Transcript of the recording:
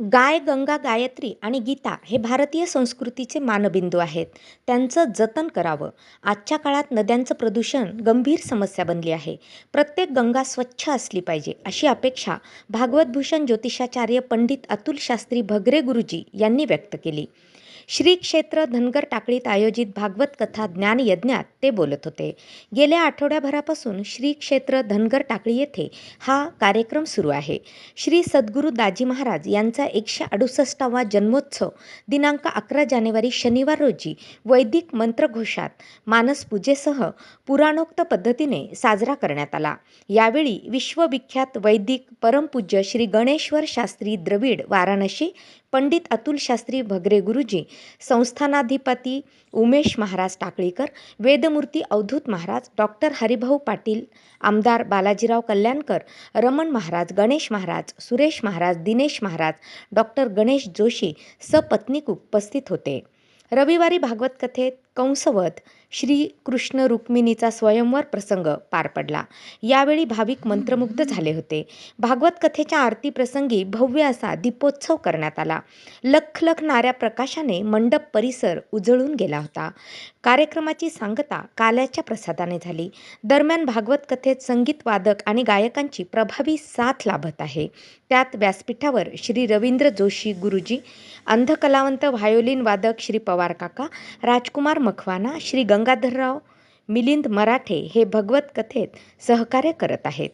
गाय गंगा गायत्री आणि गीता हे भारतीय संस्कृतीचे मानबिंदू आहेत. त्यांचं जतन करावं. आजच्या काळात नद्यांचं प्रदूषण गंभीर समस्या बनली आहे. प्रत्येक गंगा स्वच्छ असली पाहिजे अशी अपेक्षा भागवतभूषण ज्योतिषाचार्य पंडित अतुल शास्त्री भगरे गुरुजी यांनी व्यक्त केली. श्री क्षेत्र धनगर टाकळीत आयोजित भागवत कथा ज्ञान यज्ञात ते बोलत होते. गेल्या आठवड्याभरापासून श्री क्षेत्र धनगर टाकळी येथे हा कार्यक्रम सुरू आहे. श्री सद्गुरू दाजी महाराज यांचा एकशे अडुसष्टावा जन्मोत्सव दिनांक अकरा जानेवारी शनिवार रोजी वैदिक मंत्रघोषात मानसपूजेसह पुराणोक्त पद्धतीने साजरा करण्यात आला. यावेळी विश्वविख्यात वैदिक परमपूज्य श्री गणेश्वर शास्त्री द्रविड वाराणसी पंडित अतुल शास्त्री भगरे गुरुजी संस्थानाधिपती उमेश महाराज टाकळीकर वेदमूर्ती अवधूत महाराज डॉक्टर हरिभाऊ पाटील आमदार बालाजीराव कल्याणकर रमण महाराज गणेश महाराज सुरेश महाराज दिनेश महाराज डॉक्टर गणेश जोशी सपत्नीक उपस्थित होते. रविवारी भागवत कथेत कंसवत श्री कृष्ण रुक्मिणीचा स्वयंवर प्रसंग पार पडला. यावेळी भाविक मंत्रमुग्ध झाले होते. भागवत कथेच्या आरती प्रसंगी भव्य असा दीपोत्सव करण्यात आला. लख लख नाऱ्या प्रकाशाने मंडप परिसर उजळून गेला होता. कार्यक्रमाची सांगता काल्याच्या प्रसादाने झाली. दरम्यान भागवत कथेत संगीत वादक आणि गायकांची प्रभावी साथ लाभत आहे. त्यात व्यासपीठावर श्री रवींद्र जोशी गुरुजी अंधकलावंत व्हायोलिन वादक श्री पवार काका राजकुमार मखवाना श्री गंगाधरराव मिलिंद मराठे हे भगवत कथेत सहकार्य करत आहेत.